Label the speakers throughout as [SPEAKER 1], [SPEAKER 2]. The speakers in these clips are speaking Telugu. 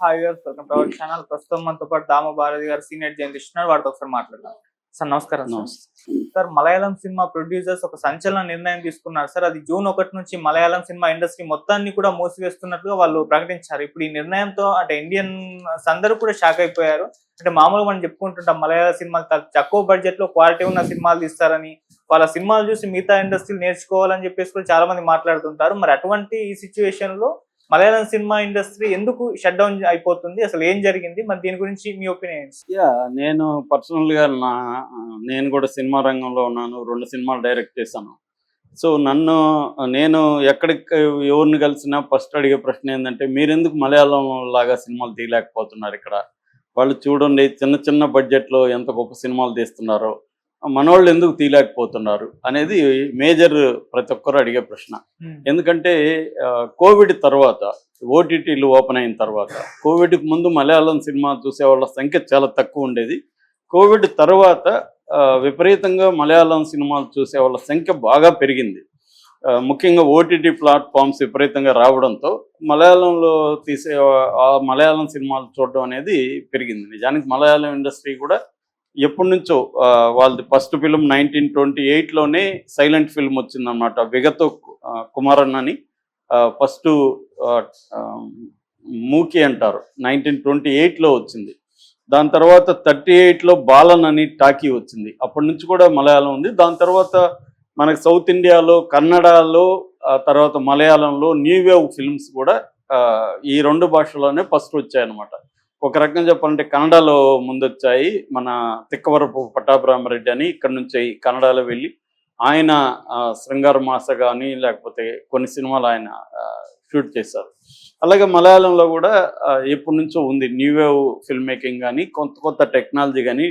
[SPEAKER 1] హాయ్ గారు వెల్కమ్ టు అవర్ ఛానల్ ప్రస్తుతం మనతో పాటు దామ భారతి గారు సీనియర్ జర్నలిస్ట్ ఉన్నారు. వారితో ఒకసారి మాట్లాడదాం. సార్ నమస్కారం సార్. మలయాళం సినిమా ప్రొడ్యూసర్స్ ఒక సంచలన నిర్ణయం తీసుకున్నారు. సార్ అది జూన్ ఒకటి నుంచి మలయాళం సినిమా ఇండస్ట్రీ మొత్తాన్ని కూడా మూసివేస్తున్నట్టుగా వాళ్ళు ప్రకటించారు. ఇప్పుడు ఈ నిర్ణయంతో అంటే ఇండియన్ అందరూ కూడా షాక్ అయిపోయారు. అంటే మామూలుగా మనం చెప్పుకుంటుంటాం మలయాళ సినిమాలు తక్కువ బడ్జెట్లో క్వాలిటీ ఉన్న సినిమాలు తీస్తారని. వాళ్ళ సినిమాలు చూసి మిగతా ఇండస్ట్రీలు నేర్చుకోవాలని చెప్పేసి కూడా చాలా మంది మాట్లాడుతుంటారు. మరి అటువంటి ఈ సిచ్యువేషన్లో మలయాళం సినిమా ఇండస్ట్రీ ఎందుకు షట్ డౌన్ అయిపోతుంది? అసలు ఏం జరిగింది? మరి దీని గురించి మీ ఒపీనియన్స్
[SPEAKER 2] యా నేను పర్సనల్గా నా నేను కూడా సినిమా రంగంలో ఉన్నాను. రెండు సినిమాలు డైరెక్ట్ చేశాను. సో నన్ను నేను ఎక్కడికి ఎవరిని కలిసినా ఫస్ట్ అడిగే ప్రశ్న ఏంటంటే మీరెందుకు మలయాళం లాగా సినిమాలు తీయలేకపోతున్నారు ఇక్కడ? వాళ్ళు చూడండి చిన్న చిన్న బడ్జెట్లో ఎంత గొప్ప సినిమాలు తీస్తున్నారో. మనోళ్ళు ఎందుకు తీయలేకపోతున్నారు అనేది మేజర్ ప్రతి ఒక్కరు అడిగే ప్రశ్న. ఎందుకంటే కోవిడ్ తర్వాత ఓటీటీలు ఓపెన్ అయిన తర్వాత కోవిడ్కి ముందు మలయాళం సినిమా చూసే వాళ్ళ సంఖ్య చాలా తక్కువ ఉండేది. కోవిడ్ తర్వాత విపరీతంగా మలయాళం సినిమాలు చూసే వాళ్ళ సంఖ్య బాగా పెరిగింది. ముఖ్యంగా ఓటీటీ ప్లాట్ఫామ్స్ విపరీతంగా రావడంతో మలయాళంలో తీసే మలయాళం సినిమాలు చూడడం అనేది పెరిగింది. నిజానికి మలయాళం ఇండస్ట్రీ కూడా ఎప్పటి నుంచో వాళ్ళది ఫస్ట్ ఫిలిం నైన్టీన్ ట్వంటీ ఎయిట్లోనే సైలెంట్ ఫిల్మ్ వచ్చిందన్నమాట విగతో కుమారన్ అని ఫస్ట్ మూకీ అంటారు నైన్టీన్ ట్వంటీ ఎయిట్లో వచ్చింది. దాని తర్వాత థర్టీ ఎయిట్లో బాలన్ అని టాకీ వచ్చింది. అప్పటి నుంచి కూడా మలయాళం ఉంది. దాని తర్వాత మనకి సౌత్ ఇండియాలో కన్నడలో తర్వాత మలయాళంలో న్యూ వేవ్ ఫిల్మ్స్ కూడా ఈ రెండు భాషల్లోనే ఫస్ట్ వచ్చాయన్నమాట. ఒక రకంగా చెప్పాలంటే కన్నడలో ముందొచ్చాయి మన తిక్కవరపు పట్టాభిరామరెడ్డి అని. ఇక్కడ నుంచి కన్నడలో వెళ్ళి ఆయన శృంగార మాస కానీ లేకపోతే కొన్ని సినిమాలు ఆయన షూట్ చేశారు. అలాగే మలయాళంలో కూడా ఎప్పటి నుంచో ఉంది. న్యూ వేవ్ ఫిల్మ్ మేకింగ్ కానీ కొత్త కొత్త టెక్నాలజీ కానీ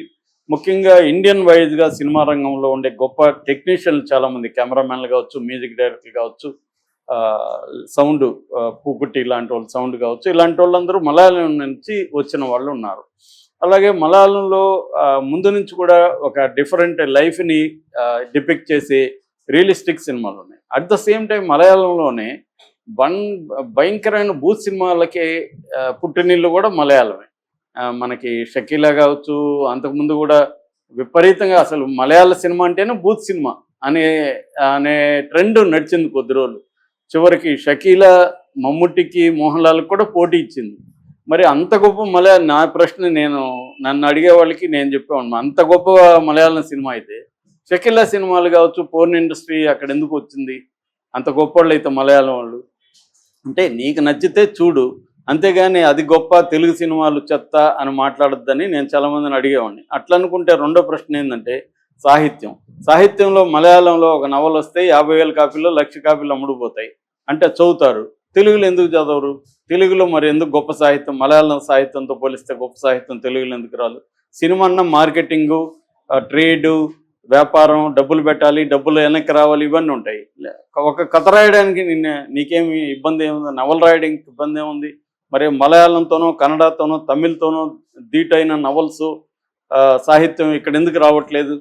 [SPEAKER 2] ముఖ్యంగా ఇండియన్ వైజ్గా సినిమా రంగంలో ఉండే గొప్ప టెక్నీషియన్లు చాలామంది. కెమెరామెన్లు కావచ్చు మ్యూజిక్ డైరెక్టర్లు కావచ్చు. సౌండ్ పూకుట్టి ఇలాంటి వాళ్ళు సౌండ్ కావచ్చు ఇలాంటి వాళ్ళందరూ మలయాళం నుంచి వచ్చిన వాళ్ళు ఉన్నారు. అలాగే మలయాళంలో ముందు నుంచి కూడా ఒక డిఫరెంట్ లైఫ్ని డిపిక్ట్ చేసే రియలిస్టిక్ సినిమాలు ఉన్నాయి. అట్ ద సేమ్ టైం మలయాళంలోనే బన్ భయంకరమైన బూత్ సినిమాలకి పుట్టినీళ్ళు పుట్టినిల్లు కూడా మలయాళమే. మనకి షకీలా కావచ్చు అంతకుముందు కూడా విపరీతంగా అసలు మలయాళ సినిమా అంటేనే బూత్ సినిమా అనే అనే ట్రెండ్ నడిచింది కొద్ది రోజులు. చివరికి షకీల మమ్ముటికి మోహన్ లాల్ కూడా పోటీ ఇచ్చింది. మరి అంత గొప్ప మలయాళ నా ప్రశ్న నేను నన్ను అడిగే వాళ్ళకి నేను చెప్పేవాడిని అంత గొప్ప మలయాళం సినిమా అయితే షకీలా సినిమాలు కావచ్చు పోర్న్ ఇండస్ట్రీ అక్కడ ఎందుకు వచ్చింది? అంత గొప్ప వాళ్ళు అయితే మలయాళం వాళ్ళు. అంటే నీకు నచ్చితే చూడు అంతేగాని అది గొప్ప తెలుగు సినిమాలు చెత్త అని మాట్లాడొద్దని నేను చాలామందిని అడిగేవాడిని. అట్లా అనుకుంటే రెండో ప్రశ్న ఏంటంటే సాహిత్యం. సాహిత్యంలో మలయాళంలో ఒక నవలు వస్తే యాభై వేల కాపీలో లక్ష కాపీలు అమ్ముడుపోతాయి. అంటే చదువుతారు. తెలుగులో ఎందుకు చదవరు? తెలుగులో మరి ఎందుకు గొప్ప సాహిత్యం? మలయాళం సాహిత్యంతో పోలిస్తే గొప్ప సాహిత్యం తెలుగులో ఎందుకు రాదు? సినిమా అన్న మార్కెటింగు ట్రేడు వ్యాపారం డబ్బులు పెట్టాలి డబ్బులు వెనక్కి రావాలి ఇవన్నీ ఉంటాయి. ఒక కథ రాయడానికి నిన్న నీకేమి ఇబ్బంది ఏముంది? నవల రాయడానికి ఇబ్బంది ఏముంది? మరి మలయాళంతోనో కన్నడతోనో తమిళ్తోనో ధీటైన నవల్స్ సాహిత్యం ఇక్కడ ఎందుకు రావట్లేదు?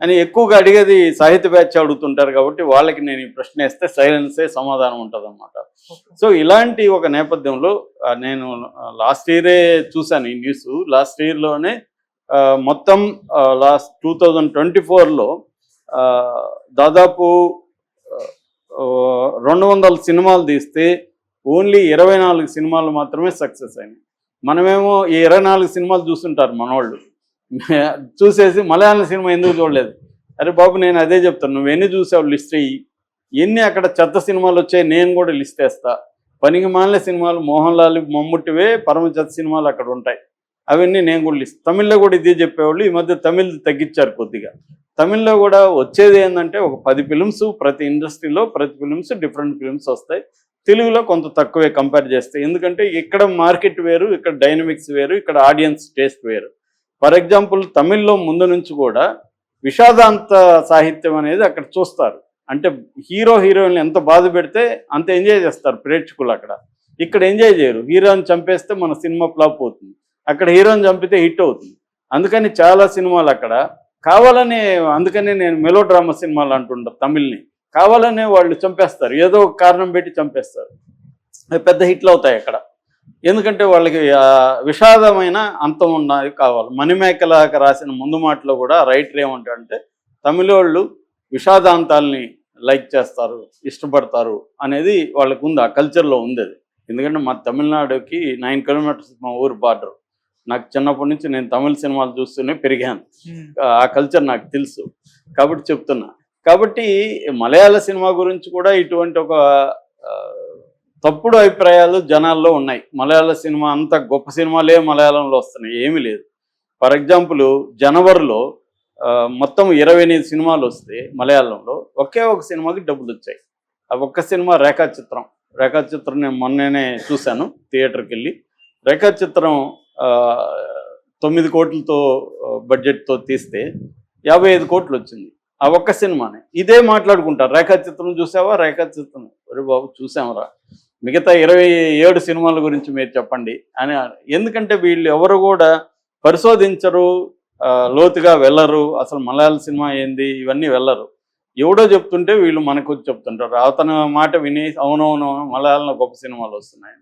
[SPEAKER 2] అని ఎక్కువగా అడిగేది సాహిత్య బ్యాచ్ అడుగుతుంటారు కాబట్టి వాళ్ళకి నేను ఈ ప్రశ్న వేస్తే సైలెన్సే సమాధానం ఉంటుంది సో ఇలాంటి ఒక నేపథ్యంలో నేను లాస్ట్ ఇయరే చూశాను ఈ న్యూస్. లాస్ట్ ఇయర్లోనే మొత్తం లాస్ట్ టూ థౌజండ్ ట్వంటీ ఫోర్లో దాదాపు రెండు వందల సినిమాలు తీస్తే ఓన్లీ ఇరవై నాలుగు సినిమాలు మాత్రమే సక్సెస్ అయినాయి. మనమేమో ఈ ఇరవై నాలుగు సినిమాలు చూస్తుంటారు మనోళ్ళు. చూసేసి మలయాళం సినిమా ఎందుకు చూడలేదు? అరే బాబు నేను అదే చెప్తాను నువ్వెన్ని చూసావు లిస్ట్ అయ్యి ఎన్ని అక్కడ చెత్త సినిమాలు వచ్చాయి నేను కూడా లిస్ట్ వేస్తా. పనికి మాలిన సినిమాలు మోహన్ లాల్ మమ్ముట్టివే పరమ చెత్త సినిమాలు అక్కడ ఉంటాయి. అవన్నీ నేను కూడా లిస్ట్. తమిళ్ళో కూడా ఇదే చెప్పేవాళ్ళు. ఈ మధ్య తమిళ్ తగ్గించారు కొద్దిగా. తమిళ్ళో కూడా వచ్చేది ఏంటంటే ఒక పది ఫిల్మ్స్ ప్రతి ఇండస్ట్రీలో ప్రతి ఫిలిమ్స్ డిఫరెంట్ ఫిల్మ్స్ వస్తాయి. తెలుగులో కొంత తక్కువే కంపేర్ చేస్తాయి ఎందుకంటే ఇక్కడ మార్కెట్ వేరు ఇక్కడ డైనమిక్స్ వేరు ఇక్కడ ఆడియన్స్ టేస్ట్ వేరు. ఫర్ ఎగ్జాంపుల్ తమిళ్ళో ముందు నుంచి కూడా విషాదాంత సాహిత్యం అనేది అక్కడ చూస్తారు. అంటే హీరో హీరోయిన్ ఎంత బాధ పెడితే అంత ఎంజాయ్ చేస్తారు ప్రేక్షకులు అక్కడ. ఇక్కడ ఎంజాయ్ చేయరు. హీరోని చంపేస్తే మన సినిమా ఫ్లాప్ అవుతుంది. అక్కడ హీరోని చంపితే హిట్ అవుతుంది. అందుకని చాలా సినిమాలు అక్కడ కావాలనే అందుకనే నేను మెలో డ్రామా సినిమాలు అంటుంటా తమిళ్ని. కావాలనే వాళ్ళు చంపేస్తారు. ఏదో ఒక కారణం పెట్టి చంపేస్తారు. పెద్ద హిట్లు అవుతాయి అక్కడ. ఎందుకంటే వాళ్ళకి విషాదమైన అంతం ఉన్నది కావాలి. మణిమేకలాగా రాసిన ముందు మాటలో కూడా రైటర్ ఏమంటాడంటే తమిళోళ్ళు విషాదాంతాల్ని లైక్ చేస్తారు ఇష్టపడతారు అనేది వాళ్ళకు ఉంది ఆ కల్చర్లో ఉంది అది ఎందుకంటే మా తమిళనాడుకి నైన్ కిలోమీటర్స్ మా ఊరు బార్డర్. నాకు చిన్నప్పటి నుంచి నేను తమిళ సినిమాలు చూస్తూనే పెరిగాను. ఆ కల్చర్ నాకు తెలుసు. కాబట్టి చెప్తున్నా. కాబట్టి మలయాళ సినిమా గురించి కూడా ఇటువంటి ఒక తప్పుడు అభిప్రాయాలు జనాల్లో ఉన్నాయి. మలయాళ సినిమా అంత గొప్ప సినిమాలే మలయాళంలో వస్తున్నాయి. ఏమీ లేదు. ఫర్ ఎగ్జాంపుల్ జనవరిలో మొత్తం ఇరవై ఎనిమిది సినిమాలు వస్తే మలయాళంలో ఒకే ఒక సినిమాకి డబ్బులు వచ్చాయి. ఆ ఒక్క సినిమా రేఖాచిత్రం. రేఖాచిత్రం నేను మొన్ననే చూశాను థియేటర్కి వెళ్ళి రేఖాచిత్రం చిత్రం తొమ్మిది కోట్లతో బడ్జెట్తో తీస్తే యాభై ఐదు కోట్లు వచ్చింది. ఆ ఒక్క సినిమానే. ఇదే మాట్లాడుకుంటారు రేఖాచిత్రం చూసావా? రేఖాచిత్రం. అరే బాబు చూసామరా మిగతా ఇరవై ఏడు సినిమాల గురించి మీరు చెప్పండి అని ఎందుకంటే వీళ్ళు ఎవరు కూడా పరిశోధించరు లోతుగా వెళ్ళరు. అసలు మలయాళ సినిమా ఏంది? ఇవన్నీ వెళ్ళరు. ఎవడో చెప్తుంటే వీళ్ళు మనకు చెప్తుంటారు. అతని మాట విని అవునవును మలయాళంలో గొప్ప సినిమాలు వస్తున్నాయి.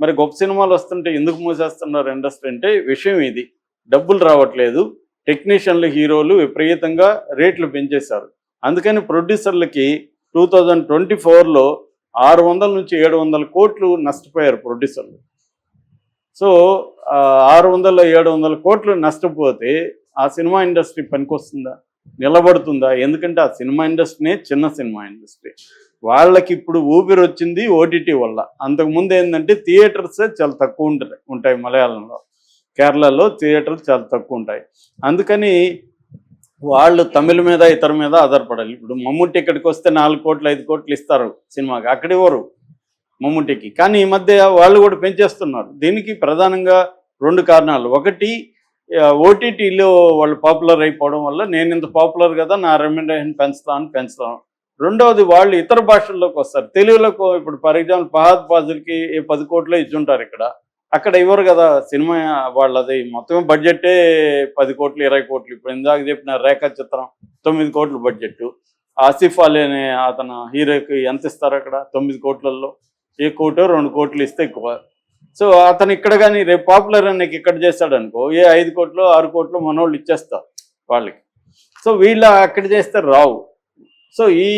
[SPEAKER 2] మరి గొప్ప సినిమాలు వస్తుంటే ఎందుకు మూసేస్తున్నారు ఇండస్ట్రీ అంటే విషయం ఇది. డబ్బులు రావట్లేదు. టెక్నీషియన్లు హీరోలు విపరీతంగా రేట్లు పెంచేశారు. అందుకని ప్రొడ్యూసర్లకి టూ థౌజండ్ ట్వంటీ ఫోర్లో ఆరు వందల నుంచి ఏడు వందల కోట్లు నష్టపోయారు ప్రొడ్యూసర్లు. సో ఆరు వందల ఏడు వందల కోట్లు నష్టపోతే ఆ సినిమా ఇండస్ట్రీ పనికొస్తుందా? నిలబడుతుందా? ఎందుకంటే ఆ సినిమా ఇండస్ట్రీనే చిన్న సినిమా ఇండస్ట్రీ. వాళ్ళకి ఇప్పుడు ఊపిరి వచ్చింది ఓటీటీ వల్ల. అంతకుముందు ఏంటంటే థియేటర్స్ చాలా తక్కువ ఉంటాయి ఉంటాయి మలయాళంలో. కేరళలో థియేటర్లు చాలా తక్కువ ఉంటాయి. అందుకని వాళ్ళు తమిళ మీద ఇతర మీద ఆధారపడాలి. ఇప్పుడు మమ్ముట్టి ఇక్కడికి వస్తే నాలుగు కోట్లు ఐదు కోట్లు ఇస్తారు సినిమాకి. అక్కడ ఇవ్వరు మమ్ముట్టికి. కానీ ఈ మధ్య వాళ్ళు కూడా పెంచేస్తున్నారు. దీనికి ప్రధానంగా రెండు కారణాలు. ఒకటి ఓటీటీలో వాళ్ళు పాపులర్ అయిపోవడం వల్ల నేను ఇంత పాపులర్ కదా నా రెమ్యునరేషన్ పెంచుతాను పెంచుతాను. రెండవది వాళ్ళు ఇతర భాషల్లోకి వస్తారు. తెలుగులోకి ఇప్పుడు ఫర్ ఎగ్జాంపుల్ ఫహాద్ ఫాజిల్కి పది కోట్లు ఇచ్చుంటారు ఇక్కడ. అక్కడ ఇవ్వరు కదా సినిమా వాళ్ళది. మొత్తం బడ్జెటే పది కోట్లు ఇరవై కోట్లు. ఇప్పుడు ఇందాక చెప్పిన రేఖా చిత్రం తొమ్మిది కోట్లు బడ్జెట్ ఆసిఫ్ అలీ అనే అతను హీరోకి ఎంత ఇస్తారు అక్కడ? తొమ్మిది కోట్లలో ఏ కోటో రెండు కోట్లు ఇస్తే ఎక్కువ. సో అతను ఇక్కడ కానీ రేపు పాపులర్ అని నీకు ఇక్కడ చేస్తాడు అనుకో ఏ ఐదు కోట్లు ఆరు కోట్లు మనోళ్ళు ఇచ్చేస్తారు వాళ్ళకి. సో వీళ్ళ అక్కడ చేస్తే రావు. సో ఈ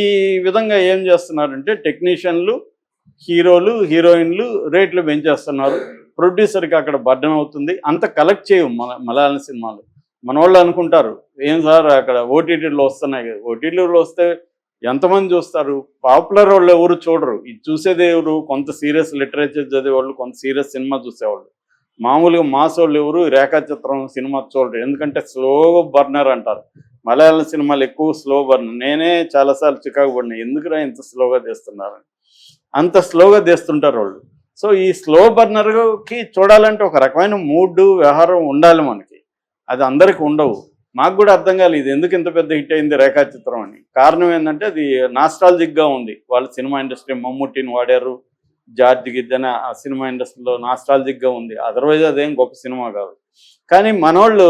[SPEAKER 2] విధంగా ఏం చేస్తున్నారంటే టెక్నీషియన్లు హీరోలు హీరోయిన్లు రేట్లు పెంచేస్తున్నారు. ప్రొడ్యూసర్కి అక్కడ బర్డన్ అవుతుంది. అంత కలెక్ట్ చేయవు మన మలయాళం సినిమాలు. మన వాళ్ళు అనుకుంటారు ఏం సార్ అక్కడ ఓటీటీలో వస్తున్నాయి కదా? ఓటీటీలో వస్తే ఎంతమంది చూస్తారు? పాపులర్ వాళ్ళు ఎవరు చూడరు. ఇది చూసేది ఎవరు? కొంత సీరియస్ లిటరేచర్ చదివేవాళ్ళు కొంత సీరియస్ సినిమా చూసేవాళ్ళు. మామూలుగా మాస్ వాళ్ళు ఎవరు? రేఖాచిత్రం సినిమా చూడరు. ఎందుకంటే స్లో బర్నర్ అంటారు. మలయాళం సినిమాలు ఎక్కువ స్లో బర్నర్. నేనే చాలాసార్లు చికాకు పడినాయి ఎందుకురా ఇంత స్లోగా తీస్తున్నారు? అంత స్లోగా తీస్తుంటారు వాళ్ళు. సో ఈ స్లో బర్నర్కి చూడాలంటే ఒక రకమైన మూడ్ వ్యవహారం ఉండాలి మనకి. అది అందరికి ఉండవు. మాకు కూడా అర్థం కాలేదు ఇది ఎందుకు ఇంత పెద్ద హిట్ అయింది రేఖాచిత్రం అని. కారణం ఏంటంటే అది నాస్ట్రాలజిక్గా ఉంది. వాళ్ళ సినిమా ఇండస్ట్రీ మమ్ముట్టిని వాడారు. జార్జ్ గిద్దన ఆ సినిమా ఇండస్ట్రీలో నాస్ట్రాలజిక్గా ఉంది. అదర్వైజ్ అదేం గొప్ప సినిమా కాదు. కానీ మనోళ్ళు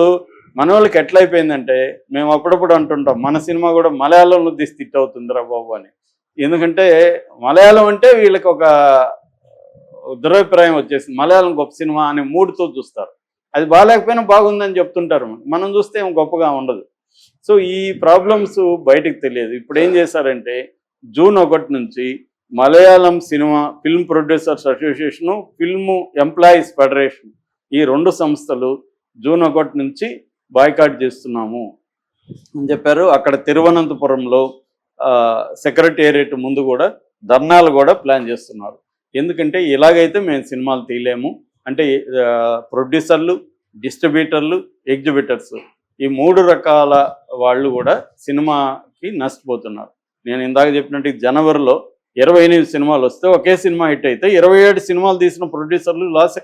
[SPEAKER 2] మనోళ్ళకి ఎట్లయిపోయిందంటే మేము అప్పుడప్పుడు అంటుంటాం మన సినిమా కూడా మలయాళంలో తీసి తిట్ అవుతుందిరా బాబు అని. ఎందుకంటే మలయాళం అంటే వీళ్ళకి ఒక దురభిప్రాయం వచ్చేసింది. మలయాళం గొప్ప సినిమా అనే మూడుతో చూస్తారు. అది బాగాలేకపోయినా బాగుందని చెప్తుంటారు. మనం చూస్తే ఏం గొప్పగా ఉండదు. సో ఈ ప్రాబ్లమ్స్ బయటకు తెలియదు. ఇప్పుడు ఏం చేశారంటే జూన్ ఒకటి నుంచి Malayalam cinema film producers association film employees federation ఈ రెండు సంస్థలు జూన్ ఒకటి నుంచి బాయ్కాట్ చేస్తున్నాము అని చెప్పారు. అక్కడ తిరువనంతపురంలో సెక్రటేరియట్ ముందు కూడా ధర్నాలు కూడా ప్లాన్ చేస్తున్నారు. ఎందుకంటే ఇలాగైతే మేము సినిమాలు తీయలేము. అంటే ప్రొడ్యూసర్లు డిస్ట్రిబ్యూటర్లు ఎగ్జిబిటర్స్ ఈ మూడు రకాల వాళ్ళు కూడా సినిమాకి నష్టపోతున్నారు. నేను ఇందాక చెప్పినట్టు జనవరిలో ఇరవై ఎనిమిది సినిమాలు వస్తే ఒకే సినిమా హిట్ అయితే ఇరవై ఏడు సినిమాలు తీసిన ప్రొడ్యూసర్లు లాస్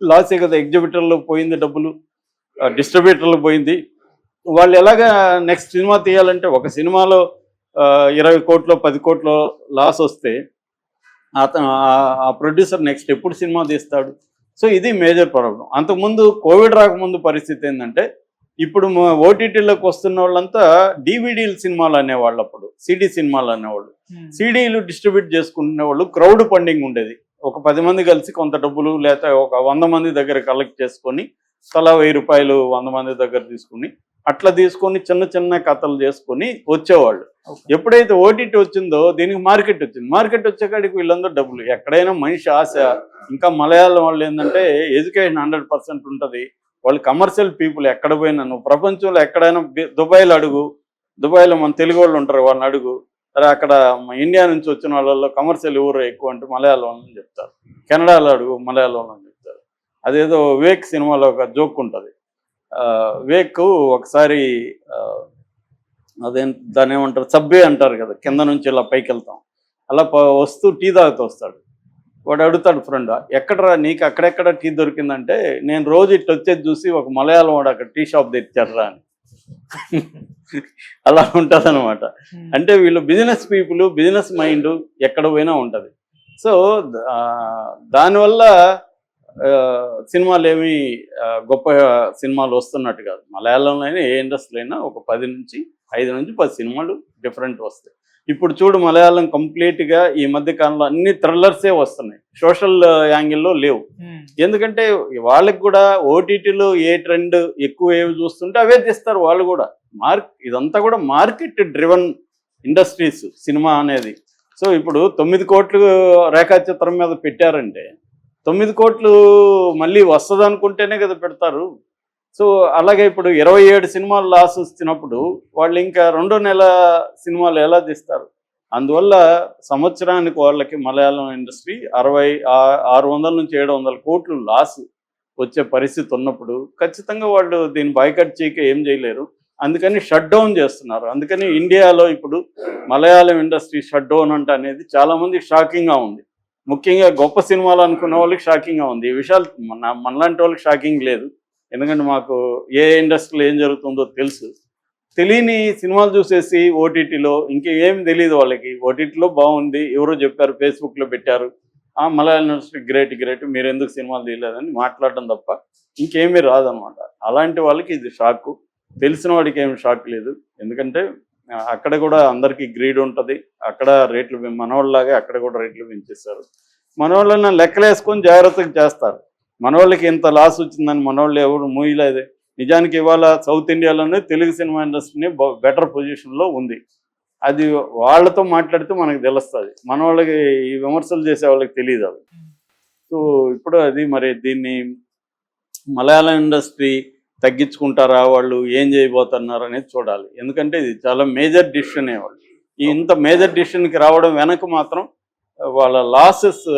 [SPEAKER 2] లాసే కదా ఎగ్జిబిటర్లు పోయింది డబ్బులు డిస్ట్రిబ్యూటర్లు పోయింది. వాళ్ళు ఎలాగా నెక్స్ట్ సినిమా తీయాలంటే ఒక సినిమాలో ఇరవై కోట్లు పది కోట్లు లాస్ వస్తే అతను ఆ- ప్రొడ్యూసర్ నెక్స్ట్ ఎప్పుడు సినిమా తీస్తాడు? సో ఇది మేజర్ ప్రాబ్లం అంతకుముందు కోవిడ్ రాకముందు పరిస్థితి ఏంటంటే ఇప్పుడు ఓటీటీలోకి వస్తున్న వాళ్ళంతా డివిడీలు సినిమాలు అనేవాళ్ళు అప్పుడు సిడి సినిమాలు అనేవాళ్ళు. సీడీలు డిస్ట్రిబ్యూట్ చేసుకునే వాళ్ళు క్రౌడ్ ఫండింగ్ ఉండేది. ఒక పది మంది కలిసి కొంత డబ్బులు లేకపోతే ఒక వంద మంది దగ్గర కలెక్ట్ చేసుకొని తలా వెయ్యి రూపాయలు వంద మంది దగ్గర తీసుకుని అట్లా తీసుకొని చిన్న చిన్న కథలు చేసుకొని వచ్చేవాళ్ళు. ఎప్పుడైతే ఓటీటీ వచ్చిందో దీనికి మార్కెట్ వచ్చింది. మార్కెట్ వచ్చేకాడికి వీళ్ళందరూ డబ్బులు. ఎక్కడైనా మనిషి ఆశ ఇంకా మలయాళం వాళ్ళు ఏంటంటే ఎడ్యుకేషన్ హండ్రెడ్ పర్సెంట్ ఉంటుంది. వాళ్ళు కమర్షియల్ పీపుల్ ఎక్కడ పోయినా నువ్వు ప్రపంచంలో ఎక్కడైనా దుబాయ్లో అడుగు. దుబాయ్లో మన తెలుగు వాళ్ళు ఉంటారు వాళ్ళని అడుగు. సరే అక్కడ ఇండియా నుంచి వచ్చిన వాళ్ళలో కమర్షియల్ ఎవరు ఎక్కువ అంటే మలయాళం వాళ్ళని చెప్తారు. కెనడాలో అడుగు మలయాళం చెప్తారు. అదేదో వివేక్ సినిమాలో ఒక జోక్ ఉంటుంది. వివేక్ ఒకసారి అదేం దాన్ని ఏమంటారు సబ్బే అంటారు కదా కింద నుంచి ఇలా పైకి వెళ్తాం అలా వస్తూ టీ తాగుతూ వస్తాడు. వాడు అడుగుతాడు ఫ్రెండ్ ఎక్కడరా నీకు అక్కడెక్కడ టీ దొరికిందంటే నేను రోజు ఇటు వచ్చేది చూసి ఒక మలయాళం వాడు అక్కడ టీ షాప్ తెచ్చారా అని. అలా ఉంటుంది అనమాట అంటే వీళ్ళు బిజినెస్ పీపుల్ బిజినెస్ మైండ్ ఎక్కడ పోయినా ఉంటుంది. సో దానివల్ల సినిమాలు ఏమి గొప్ప సినిమాలు వస్తున్నట్టు కాదు. మలయాళంలో అయినా ఏ ఇండస్ట్రీ అయినా ఒక పది నుంచి ఐదు నుంచి పది సినిమాలు డిఫరెంట్ వస్తాయి. ఇప్పుడు చూడు మలయాళం కంప్లీట్గా ఈ మధ్య కాలంలో అన్ని థ్రిల్లర్సే వస్తున్నాయి. సోషల్ యాంగిల్లో లేవు. ఎందుకంటే వాళ్ళకి కూడా ఓటీటీలో ఏ ట్రెండ్ ఎక్కువ ఏవి చూస్తుంటే అవే తీస్తారు వాళ్ళు కూడా. మార్క్ ఇదంతా కూడా మార్కెట్ డ్రివన్ ఇండస్ట్రీస్ సినిమా అనేది. సో ఇప్పుడు తొమ్మిది కోట్లు రేఖాచిత్రం మీద పెట్టారంటే తొమ్మిది కోట్లు మళ్ళీ వస్తుంది అనుకుంటేనే కదా పెడతారు. సో అలాగే ఇప్పుడు ఇరవై ఏడు సినిమాలు లాస్ వచ్చినప్పుడు వాళ్ళు ఇంకా రెండో నెల సినిమాలు ఎలా తీస్తారు? అందువల్ల సంవత్సరానికి వాళ్ళకి మలయాళం ఇండస్ట్రీ అరవై ఆ- ఆరు వందల నుంచి ఏడు వందల కోట్లు లాస్ వచ్చే పరిస్థితి ఉన్నప్పుడు ఖచ్చితంగా వాళ్ళు దీన్ని బైకట్ చేయక ఏం చేయలేరు. అందుకని షట్ డౌన్ చేస్తున్నారు. అందుకని ఇండియాలో ఇప్పుడు మలయాళం ఇండస్ట్రీ షట్ డౌన్ అంటే అనేది చాలామంది షాకింగ్గా ఉంది. ముఖ్యంగా గొప్ప సినిమాలు అనుకున్న వాళ్ళకి షాకింగ్గా ఉంది. ఈ విషయాలు మన మనలాంటి వాళ్ళకి షాకింగ్ లేదు. ఎందుకంటే మాకు ఏ ఇండస్ట్రీలో ఏం జరుగుతుందో తెలుసు. తెలియని సినిమాలు చూసేసి ఓటీటీలో ఇంకేం తెలియదు వాళ్ళకి. ఓటీటీలో బాగుంది ఎవరో చెప్పారు ఫేస్బుక్లో పెట్టారు. ఆ మలయాళం ఇండస్ట్రీ గ్రేట్ గ్రేట్ మీరు ఎందుకు సినిమాలు తీయలేదని మాట్లాడడం తప్ప ఇంకేమీ రాదనమాట అలాంటి వాళ్ళకి ఇది షాక్ తెలిసిన వాడికి ఏమి షాక్ లేదు. ఎందుకంటే అక్కడ కూడా అందరికీ గ్రీడ్ ఉంటుంది. అక్కడ రేట్లు మనోళ్ళలాగే అక్కడ కూడా రేట్లు పెంచేస్తారు. మనోళ్ళని లెక్కలేసుకొని జాగ్రత్తగా చేస్తారు. మనోళ్ళకి ఇంత లాస్ వచ్చిందని మనోళ్ళు ఎవరు మూయలేదు. నిజానికి ఇవాళ సౌత్ ఇండియాలోనే తెలుగు సినిమా ఇండస్ట్రీని బెటర్ పొజిషన్లో ఉంది. అది వాళ్ళతో మాట్లాడితే మనకు తెలుస్తుంది. మన వాళ్ళకి ఈ విమర్శలు చేసే వాళ్ళకి తెలియదు అవి సో ఇప్పుడు అది మరి దీన్ని మలయాళం ఇండస్ట్రీ తగ్గించుకుంటారా వాళ్ళు ఏం చేయబోతున్నారు అనేది చూడాలి. ఎందుకంటే ఇది చాలా మేజర్ డిసిషన్ వాళ్ళు. ఈ ఇంత మేజర్ డిసిషన్కి రావడం వెనక మాత్రం వాళ్ళ లాసెస్